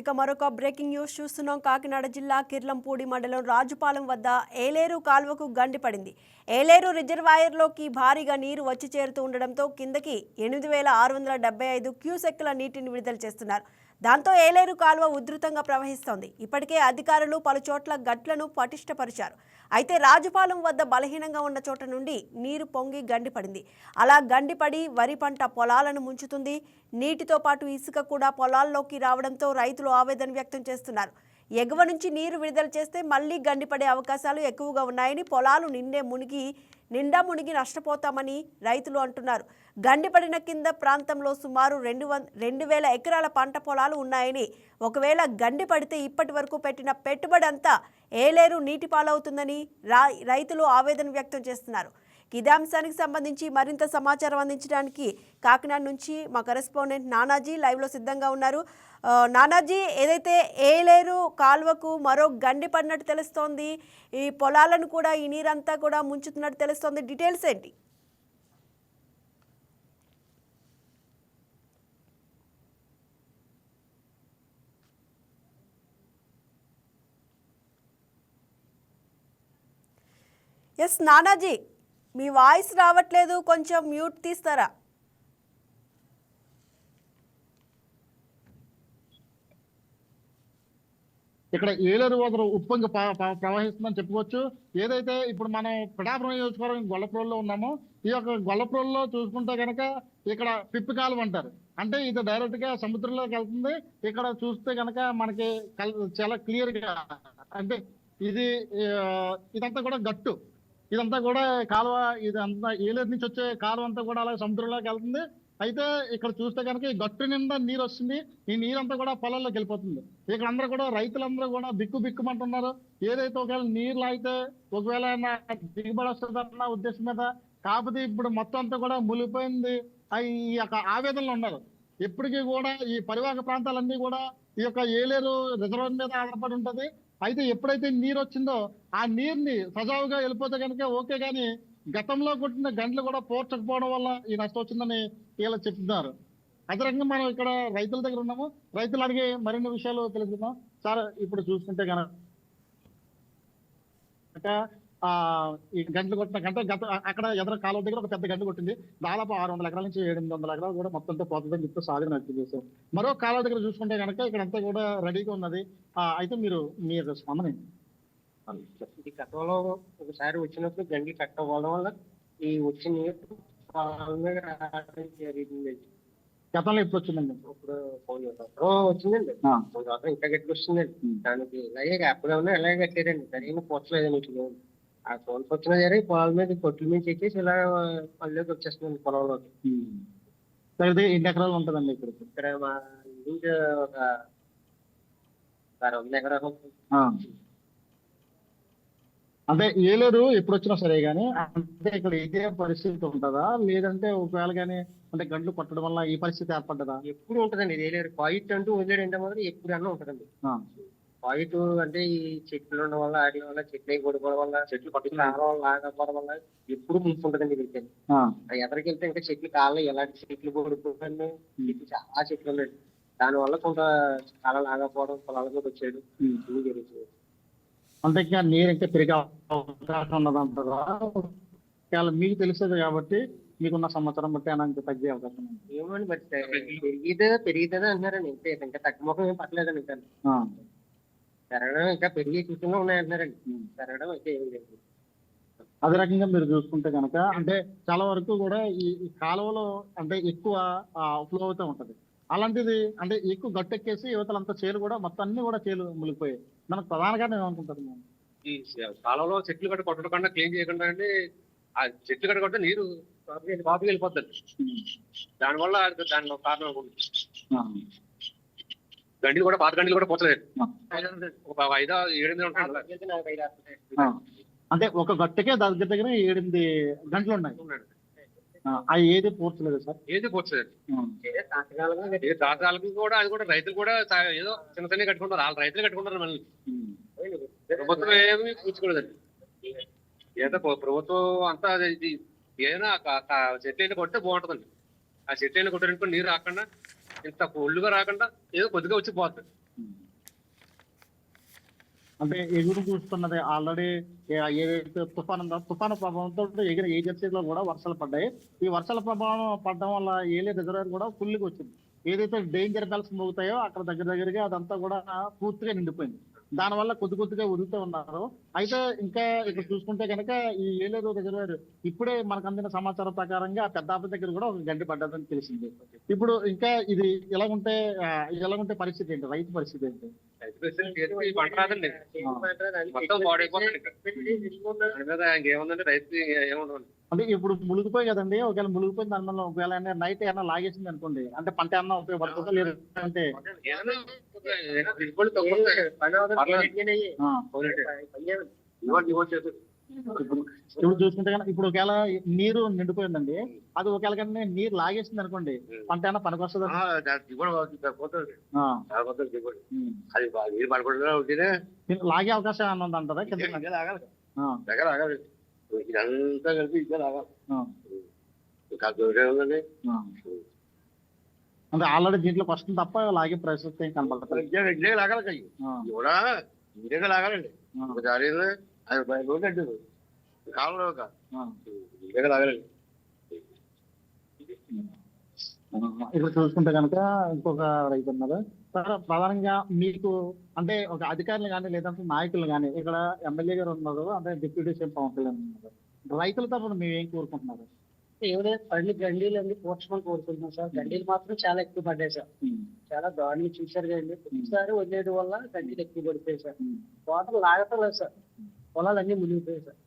ఇక మరొక breaking news చూస్తున్నాం. కాకినాడ జిల్లా కిర్లంపూడి మండలం రాజుపాలెం వద్ద ఏలేరు కాలువకు గండి పడింది. ఏలేరు రిజర్వాయర్లోకి భారీగా నీరు వచ్చి చేరుతూ ఉండడంతో కిందకి ఎనిమిది వేల ఆరు వందల డెబ్బై ఐదు క్యూసెక్కుల నీటిని విడుదల చేస్తున్నారు. దాంతో ఏలేరు కాలువ ఉధృతంగా ప్రవహిస్తోంది. ఇప్పటికే అధికారులు పలు చోట్ల గట్లను పటిష్టపరిచారు. అయితే రాజుపాలెం వద్ద బలహీనంగా ఉన్న చోట నుండి నీరు పొంగి గండిపడింది అలా గండిపడి వరి పంట పొలాలను ముంచుతుంది. నీటితో పాటు ఇసుక కూడా పొలాల్లోకి రావడంతో రైతులు ఆవేదన వ్యక్తం చేస్తున్నారు. ఎగువ నుంచి నీరు విడుదల చేస్తే మళ్ళీ గండిపడే అవకాశాలు ఎక్కువగా ఉన్నాయని పొలాలు నిండే మునిగి నిండా మునిగి నష్టపోతామని రైతులు అంటున్నారు. గండిపడిన కింద ప్రాంతంలో సుమారు రెండు వం రెండు వేల ఎకరాల పంట పొలాలు ఉన్నాయని ఒకవేళ గండి పడితే ఇప్పటి వరకు పెట్టిన పెట్టుబడి అంతా ఏలేరు నీటి పాలవుతుందని రా రైతులు ఆవేదన వ్యక్తం చేస్తున్నారు. ఇదే అంశానికి సంబంధించి మరింత సమాచారం అందించడానికి కాకినాడ నుంచి మా కరెస్పాండెంట్ నానాజీ లైవ్లో సిద్ధంగా ఉన్నారు. నానాజీ ఏదైతే ఏలేరు కాలువకు మరో గండి పడినట్టు తెలుస్తోంది ఈ పొలాలను కూడా ఈ నీరంతా కూడా ముంచుతున్నట్టు తెలుస్తోంది. డీటెయిల్స్ ఏంటి? ఎస్ నానాజీ. మీ వాయిస్ రావట్లేదు కొంచెం మ్యూట్ తీస్తారా? ఇక్కడ ఏలేరు వదరు ఉప్పొంగి ప్రవహిస్తుందని చెప్పుకోవచ్చు. ఏదైతే ఇప్పుడు మనం పిఠాపురం నియోజకవర్గం గొల్లప్రోల్లో ఉన్నామో ఈ యొక్క గొల్లప్రోల్లో చూసుకుంటే కనుక ఇక్కడ పిప్పి కాలువ అంటారు. అంటే ఇది డైరెక్ట్గా సముద్రంలోకి వెళ్తుంది. ఇక్కడ చూస్తే కనుక మనకి చాలా క్లియర్గా అంటే ఇది ఇదంతా కూడా గట్టు. ఇదంతా కూడా కాలువ ఇదంతా ఏలేరు నుంచి వచ్చే కాలువ అంతా కూడా అలాగే సముద్రంలోకి వెళ్తుంది. అయితే ఇక్కడ చూస్తే కనుక ఈ గట్టు నిండా నీరు వస్తుంది. ఈ నీరంతా కూడా పొలాల్లోకి వెళ్ళిపోతుంది. ఇక్కడ అందరూ కూడా రైతులందరూ కూడా బిక్కు బిక్కుమంటున్నారు ఏదైతే ఒకవేళ నీరు అయితే ఒకవేళ దిగుబడి వస్తుందన్న ఉద్దేశం మీద కాకపోతే ఇప్పుడు మొత్తం అంతా కూడా మునిగిపోయింది. ఆ ఈ యొక్క ఆవేదనలో ఉన్నారు. ఇప్పటికీ కూడా ఈ పరివాహక ప్రాంతాలన్నీ కూడా ఈ యొక్క ఏలేరు రిజర్వ్ మీద ఆధారపడి ఉంటుంది. అయితే ఎప్పుడైతే నీరు వచ్చిందో ఆ నీరుని సజావుగా వెళ్ళిపోతే కనుక ఓకే కానీ గతంలో కొట్టిన గంటలు కూడా పోర్చకపోవడం వల్ల ఈ నష్టం వచ్చిందని వీళ్ళు చెప్తున్నారు. అదే రకంగా మనం ఇక్కడ రైతుల దగ్గర ఉన్నాము. రైతులు అడిగే మరిన్ని విషయాలు తెలుసుకుందాం. సార్ ఇప్పుడు చూసుకుంటే కనుక ఈ గంటలు కొట్టిన గంట గత అక్కడ ఎదురు కాలువ దగ్గర ఒక పెద్ద గంట కొట్టింది. దాదాపు ఆరు వందల ఎకరాల నుంచి ఏడు వందల ఎకరాలు కూడా మొత్తంతో పోతుందని చెప్పి సాధన వ్యక్తం చేశాం మరో కాలువ దగ్గర చూసుకుంటే కనుక ఇక్కడ అంతా కూడా రెడీగా ఉన్నది. ఆ, అయితే మీరు మీ యొక్క స్పందన? ఇది గతంలో ఒకసారి వచ్చినప్పుడు గండి కట్టకపోవడం వల్ల ఈ వచ్చిన గతంలో ఎప్పుడు వచ్చిందండి? ఇప్పుడు సంవత్సరం వచ్చిందండి. ఆ. ఇంకా గట్టి వస్తుందండి. ఉం. దానికి ఇలాగే అప్పుడే ఉన్నా ఇలాగే కట్టారండి. సరైన పోర్చలేదు నీటిలో ఆ వచ్చినా సరే పొలాల మీద కొట్ల మీద ఎక్కేసి ఇలా పల్లెకి వచ్చేస్తుందండి పొలంలోకి. సార్ ఎన్ని ఎకరాలు ఉంటుందండి ఇక్కడ? ఇక్కడ మా ఇంటి ఒక వందల ఎకరాలు. అంటే ఏలేరు ఎప్పుడు వచ్చినా సరే గానీ అంటే ఇక్కడ ఇదే పరిస్థితి ఉంటుందా? లేదంటే ఒకవేళ కానీ అంటే గంటలు కొట్టడం వల్ల ఈ పరిస్థితి ఏర్పడ్డదా? ఎప్పుడు ఉంటదండి ఇది ఏలేరు పాయిట్ అంటూ వదిలేడు అంటే మాత్రం ఎప్పుడు అన్నా ఉంటదండి. ఆ. పాయిట్ అంటే ఈ చెట్లు ఉండడం వల్ల వాటి వల్ల చెట్లు కొడుకోవడం వల్ల చెట్లు పట్టుకు రావడం లాగకపోవడం వల్ల ఎప్పుడు ఇది ఆ. ఎదరికి వెళ్తే ఇంకా చెట్లు కాళ్ళు ఎలాంటి చెట్లు కొడుకోకండి చెట్లు చాలా చెట్లు ఉన్నాయి దాని వల్ల కొంత కాలం లాగకపోవడం పొలాల మీద వచ్చాడు. ఇవి జరుగుతుంది అంటే ఇంకా నీరు ఇంకా పెరిగే అవకాశం ఒకవేళ మీకు తెలుస్తుంది కాబట్టి మీకున్న సంవత్సరం బట్టి ఇంకా తగ్గే అవకాశం మరి పెరిగిదే పెరిగితే అంటున్నారండి ఇంకా ఇంకా తగ్గుముఖం ఏం పట్టలేదండి ఇంకా. పెరగడం ఇంకా పెరిగే సూచనలు ఉన్నాయి అంటున్నారండి ఉం. పెరగడం అయితే ఏం లేదు. అదే రకంగా మీరు చూసుకుంటే కనుక అంటే చాలా వరకు కూడా ఈ ఈ కాలువలో అంటే ఎక్కువ ఫ్లో అవుతూ ఉంటది. అలాంటిది అంటే ఎక్కువ గట్టెక్కేసి యువతలంతా చేలు కూడా మొత్తం అన్ని కూడా చేలు మునిగిపోయాయి. మనకు ప్రధానంగా నేను అనుకుంటాను ఈ కాలంలో చెట్లు కట్ట కొట్టకుండా క్లీన్ చేయకుండా అండి ఆ చెట్లు కట్ట కొట్టే నీరు కాపుకి వెళ్ళిపోతుంది దానివల్ల అది దాని ఒక కారణం గండిలు కూడా పాత గండిలు కూడా పోతలేదు. ఒక ఐదో ఏడెనిమిది ఉంటాయి. అంటే ఒక గట్టెకే దగ్గర దగ్గర ఏడెనిమిది గంటలు ఉన్నాయి. అవి ఏది పూర్చలేదు సార్? ఏది ఏ దాదాలకు కూడా అది కూడా రైతులు కూడా ఏదో చిన్న చిన్న కట్టుకుంటారు. వాళ్ళు రైతులు కట్టుకుంటారు మళ్ళీ ప్రభుత్వం ఏమి కూర్చుకోలేదండి ఏదో ప్ర- ప్రభుత్వం అంతా అది- ఇది ఏదైనా చెట్లు అయినా కొట్టే బాగుంటుందండి. ఆ చెట్లు అయినా కొట్టారనుకో నీరు రాకుండా ఇంత ఒళ్ళుగా రాకుండా ఏదో కొద్దిగా వచ్చి పోతుంది అంటే ఎగురు చూస్తున్నది ఆల్రెడీ ఏదైతే తుఫాను ఉందో తుఫాను ప్రభావంతో ఎగిన ఏజెన్సీలో కూడా వర్షాలు పడ్డాయి. ఈ వర్షాల ప్రభావం పడడం వల్ల ఏలే రిజర్వేర్ కూడా ఫుల్గా వచ్చింది. ఏదైతే డేంజర్ బెల్స్ మోగుతాయో అక్కడ దగ్గర దగ్గరగా అదంతా కూడా పూర్తిగా నిండిపోయింది. దానివల్ల కొద్ది కొద్దిగా ఉదుగుతూ ఉన్నారు. అయితే ఇంకా ఇక్కడ చూసుకుంటే కనుక ఈ ఏలేరు రిజర్వాయర్ ఇప్పుడే మనకు అందిన సమాచారం ప్రకారంగా పెద్దాప దగ్గర కూడా ఒక గండి పడ్డదని తెలిసింది. ఇప్పుడు ఇంకా ఇది ఎలా ఉంటే ఎలా ఉంటే పరిస్థితి ఏంటి? రైతు పరిస్థితి ఏంటి? రైతు. దాని ఏముండదు అంటే ఇప్పుడు మునిగిపోయి కదండి. ఒకవేళ మునిగిపోయిన దాని వల్ల ఒకవేళ నైట్ ఏమన్నా లాగేసింది అనుకోండి. అంటే పంట ఏమన్నా ఉపయోగపడుతుందా లేదు ఇప్పుడు చూసుకుంటే కనుక ఇప్పుడు ఒకవేళ నీరు నిండిపోయిందండి అది ఒకవేళ కానీ నీరు లాగేసింది అనుకోండి పంట పడకుండా ఉంటేనే దీనికి లాగే అవకాశం ఏమన్నా ఉందంటారా? కింద దగ్గర ఆగాలి దగ్గర ఆగాలి ఇదంతా కలిపి ఇక్కడ ఆగాలి ఆ, ఇంకా దూరం ఉందండి ఆ. అంటే ఆల్రెడీ దీంట్లోకి వస్తుంది తప్ప లాగే పరిస్థితి ఏం లాగాలి కూడా ఇదే లాగాలండి? ఒకసారి అది బయట ఉందండి కాలంలో ఒక. లాగాలండి? ఇప్పుడు చూసుకుంటే కనుక ఇంకొక రైతు ఉన్నారు. సార్ ప్రధానంగా మీకు అంటే ఒక అధికారులు కానీ లేదంటే నాయకులు కానీ ఇక్కడ ఎమ్మెల్యే గారు ఉన్నారు అంటే డిప్యూటీ సీఎం పవన్ కళ్యాణ్ ఉన్నారు. రైతుల తరఫున మేము ఏం కోరుకుంటున్నారు? ఎవరైతే పళ్ళు గండీలు అన్ని పోడ్చుకొని కోరుకుంటున్నాం సార్. గండీలు మాత్రం చాలా ఎక్కువ పడ్డాయి సార్. చాలా దారుణంగా చూశారు కదండి. ప్రతిసారి వదిలేయడం వల్ల గండీలు ఎక్కువ పడిపోయాయి సార్. వాటర్ లాగటం లేదు సార్. పొలాలు అన్ని మునిగిపోయాయి సార్.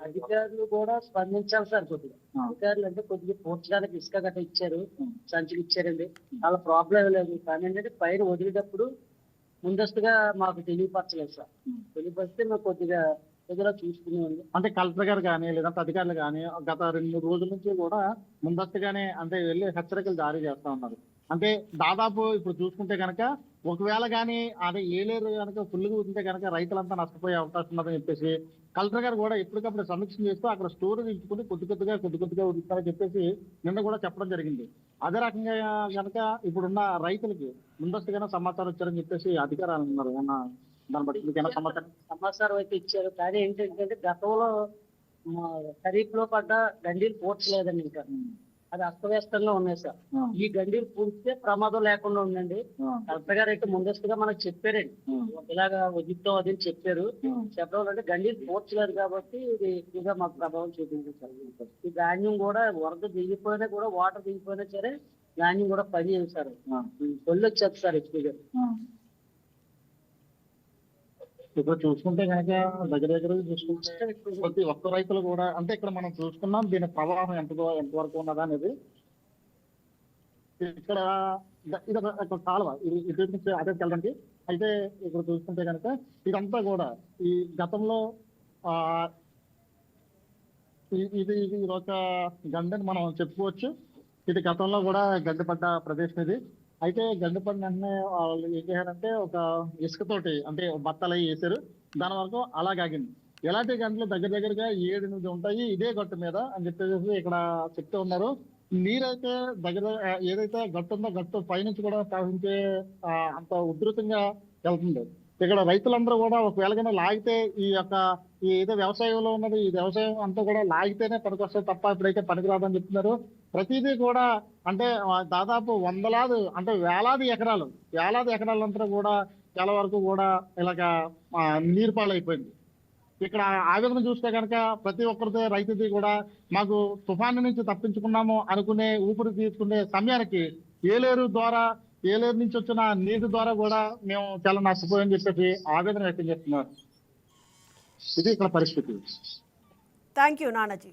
అధికారులు కూడా స్పందించాలి సార్ కొద్దిగా. అధికారులు అంటే కొద్దిగా పూడ్చడానికి ఇసుక గట్ట ఇచ్చారు. సంచులు ఇచ్చారండి. వాళ్ళ ప్రాబ్లం లేదు. కానీ ఏంటంటే పైన వదిలేటప్పుడు ముందస్తుగా మాకు తెలియపరచలేదు సార్. తెలియపరిస్తే మేము కొద్దిగా దగ్గర చూసుకుని ఉంది అంటే కలెక్టర్ గారు కానీ లేదంటే అధికారులు కానీ గత రెండు మూడు రోజుల నుంచి కూడా ముందస్తుగానే అంటే వెళ్ళి హెచ్చరికలు జారీ చేస్తా ఉన్నారు. అంటే దాదాపు ఇప్పుడు చూసుకుంటే కనుక ఒకవేళ కానీ అదే ఏలేరు కనుక ఫుల్గా ఉంటే కనుక రైతులంతా నష్టపోయే అవకాశం ఉందని చెప్పేసి కలెక్టర్ గారు కూడా ఎప్పటికప్పుడు సమీక్ష చేస్తూ అక్కడ స్టోరేజ్ ఇచ్చుకుని కొద్ది కొద్దిగా కొద్ది కొద్దిగా ఉంటుందని చెప్పేసి నిన్న కూడా చెప్పడం జరిగింది. అదే రకంగా కనుక ఇప్పుడున్న రైతులకి ముందస్తుగానే సమాచారం ఇచ్చారని చెప్పేసి అధికారాలు ఉన్నారు. ఏమన్నా దాన్ని బట్టి మీకు ఏమైనా సమాచారం? సమాచారం అయితే ఇచ్చారు. కానీ ఏంటంటే గతంలో ఖరీఫ్లో పడ్డ గండీలు పూడ్చలేదండి ఇంకా. అది అస్తవ్యస్తంగా ఉన్నాయి సార్. ఈ గండీలు పూడ్చితే ప్రమాదం లేకుండా ఉందండి. కలెక్టర్ గారు అయితే ముందస్తుగా మనకు చెప్పారండి. ఇలాగా వదిలితాం అది అని చెప్పారు. చెప్పడం అంటే గండీలు పూడ్చలేదు కాబట్టి ఇది ఎక్కువగా మాకు ప్రభావం చూపించింది సార్. ఈ ధాన్యం కూడా వరద దిగిపోయినా కూడా వాటర్ దిగిపోయినా సరే ధాన్యం కూడా పని సార్. కొల్లు వచ్చేది సార్ ఎక్కువగా. ఇప్పుడు చూసుకుంటే కనుక దగ్గర దగ్గర చూసుకుంటే ప్రతి ఒక్క రైతులు కూడా అంటే ఇక్కడ మనం చూసుకున్నాం దీని ప్రవాహం ఎంత ఎంతవరకు ఎంత వరకు ఉన్నదా అనేది. ఇక్కడ ఇది ఒక కాలువ. ఇది ఇటు నుంచి అదే వెళ్ళడానికి. అయితే ఇక్కడ చూసుకుంటే కనుక ఇదంతా కూడా ఈ గతంలో ఆ ఇది ఇది ఒక గండని మనం చెప్పుకోవచ్చు. ఇది గతంలో కూడా గడ్డపడ్డ ప్రదేశం ఇది. అయితే గడ్డపడిన వెంటనే వాళ్ళు ఏం చేశారంటే ఒక ఇసుకతోటి అంటే బత్తలు అవి వేశారు. దాని వరకు అలాగాగింది ఎలాంటి గంటలు దగ్గర దగ్గరగా ఏడు ఎనిమిది ఉంటాయి ఇదే గట్టు మీద అని చెప్పేసి ఇక్కడ చెప్తూ ఉన్నారు. నీరైతే దగ్గర ఏదైతే గట్టు ఉందో గట్టు పైనుంచి కూడా ప్రవహించే అంత ఉధృతంగా వెళ్తుంది. ఇక్కడ రైతులందరూ కూడా ఒకవేళ కన్నా లాగితే ఈ యొక్క ఈ ఏదో వ్యవసాయంలో ఉన్నది ఈ వ్యవసాయం అంతా కూడా లాగితేనే పనికొస్తుంది తప్ప ఇప్పుడైతే పనికిరాదని చెప్తున్నారు. ప్రతిదీ కూడా అంటే దాదాపు వందలాది అంటే వేలాది ఎకరాలు వేలాది ఎకరాలంతా కూడా చాలా వరకు కూడా ఇలాగ ఆ, నీరు పాలైపోయింది. ఇక్కడ ఆవేదన చూస్తే కనుక ప్రతి ఒక్కరితో రైతుది కూడా మాకు తుఫాను నుంచి తప్పించుకున్నాము అనుకునే ఊపిరి తీసుకునే సమయానికి ఏలేరు ద్వారా ఏలేరు నుంచి వచ్చిన నీటి ద్వారా కూడా మేము చాలా నష్టపోయని చెప్పేసి ఆవేదన వ్యక్తం చేస్తున్నారు. ఇది ఇక్కడ పరిస్థితి. Thank you Nanaji.